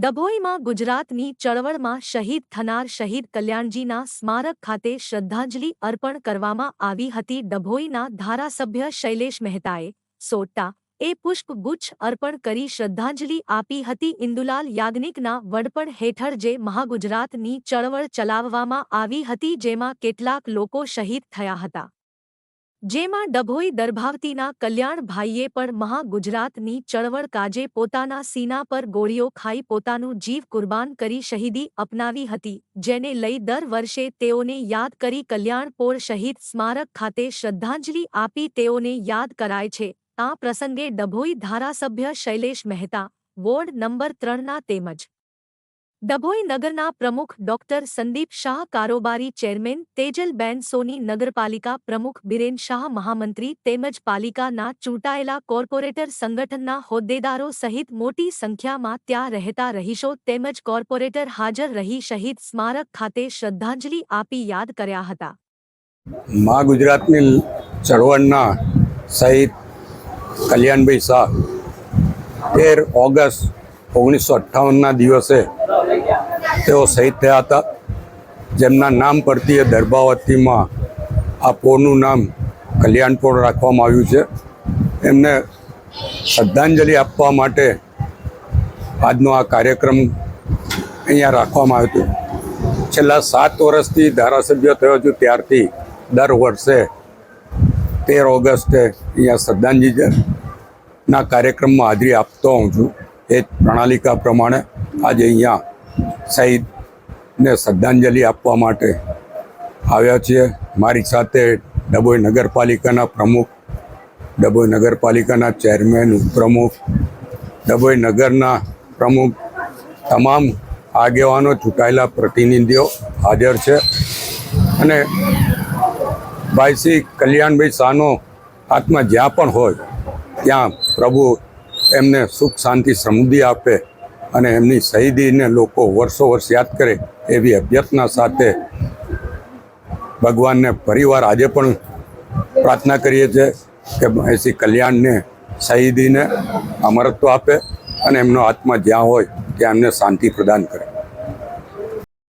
ડભોઈમાં ગુજરાતની ચળવળમાં શહીદ થનાર શહીદ કલ્યાણજીના સ્મારક ખાતે શ્રદ્ધાંજલિ અર્પણ કરવામાં આવી હતી. ડભોઈના ધારાસભ્ય શૈલેષ મહેતાએ સોટા એ પુષ્પગુચ્છ અર્પણ કરી શ્રદ્ધાંજલિ આપી હતી. ઇન્દુલાલ યાજ્ઞિકના વડપણ હેઠળ જે મહાગુજરાતની ચળવળ ચલાવવામાં આવી હતી, જેમાં કેટલાક લોકો શહીદ થયા હતા. જેમાં ડભોઈ દર્ભાવતીના કલ્યાણભાઈએ પણ મહાગુજરાતની ચળવળ કાજે પોતાના સીના પર ગોળીઓ ખાઈ પોતાનું જીવ કુરબાન કરી શહીદી અપનાવી હતી, જેને લઈ દર વર્ષે તેઓને યાદ કરી કલ્યાણપોર શહીદ સ્મારક ખાતે શ્રદ્ધાંજલિ આપી તેઓને યાદ કરાય છે. આ પ્રસંગે ડભોઈ ધારાસભ્ય શૈલેષ મહેતા, વોર્ડ નંબર ત્રણના તેમજ ડભોઈ નગરના પ્રમુખ ડોક્ટર સંદીપ શાહ કારોબારી ચેરમેન તેજલબેન સોની નગરપાલિકા પ્રમુખ બિરેન શાહ મહામંત્રી તેમજ પાલિકાના ચૂંટાયેલા કોર્પોરેટર સંગઠનના હોદ્દેદારો સહિત મોટી સંખ્યામાં ત્યાં રહેતા રહીશો તેમજ કોર્પોરેટર હાજર રહી શહીદ સ્મારક ખાતે શ્રદ્ધાંજલિ આપી યાદ કર્યા હતા. મા ગુજરાતની ચળવળના શહીદ કલ્યાણભાઈ શાહ તેર ઓગસ્ટ ઓગણીસો અઠ્ઠાવનના દિવસે તેઓ શહીદ થયા હતા. જેમના નામ પરથી એ દરબાવતીમાં આ પોળનું નામ કલ્યાણપોળ રાખવામાં આવ્યું છે. એમને શ્રદ્ધાંજલિ આપવા માટે આજનો આ કાર્યક્રમ અહીંયા રાખવામાં આવ્યો હતો. છેલ્લા સાત વર્ષથી ધારાસભ્ય થયો છું. ત્યારથી દર વર્ષે તેર ઓગસ્ટે અહીંયા શ્રદ્ધાંજલિના કાર્યક્રમમાં હાજરી આપતો હોઉં છું. એ પ્રણાલિકા પ્રમાણે આજે અહીંયા શહીદને શ્રદ્ધાંજલિ આપવા માટે આવ્યા છીએ. મારી સાથે ડભોઈ નગરપાલિકાના પ્રમુખ, ડભોઈ નગરપાલિકાના ચેરમેન, ઉપપ્રમુખ, ડભોઈ નગરના પ્રમુખ તમામ આગેવાનો, ચૂંટાયેલા પ્રતિનિધિઓ હાજર છે. અને ભાઈ શ્રી કલ્યાણભાઈ શાહનો આત્મા જ્યાં પણ હોય, ત્યાં પ્રભુ એમને સુખ, શાંતિ, સમૃદ્ધિ આપે અને એમની શહીદીને લોકો વર્ષો વર્ષ યાદ કરે એવી અભ્યર્થના સાથે ભગવાનને ફરીવાર આજે પણ પ્રાર્થના કરીએ છીએ કે એસી કલ્યાણને શહીદીને અમરત્વ આપે અને એમનો આત્મા જ્યાં હોય ત્યાં એમને શાંતિ પ્રદાન કરે.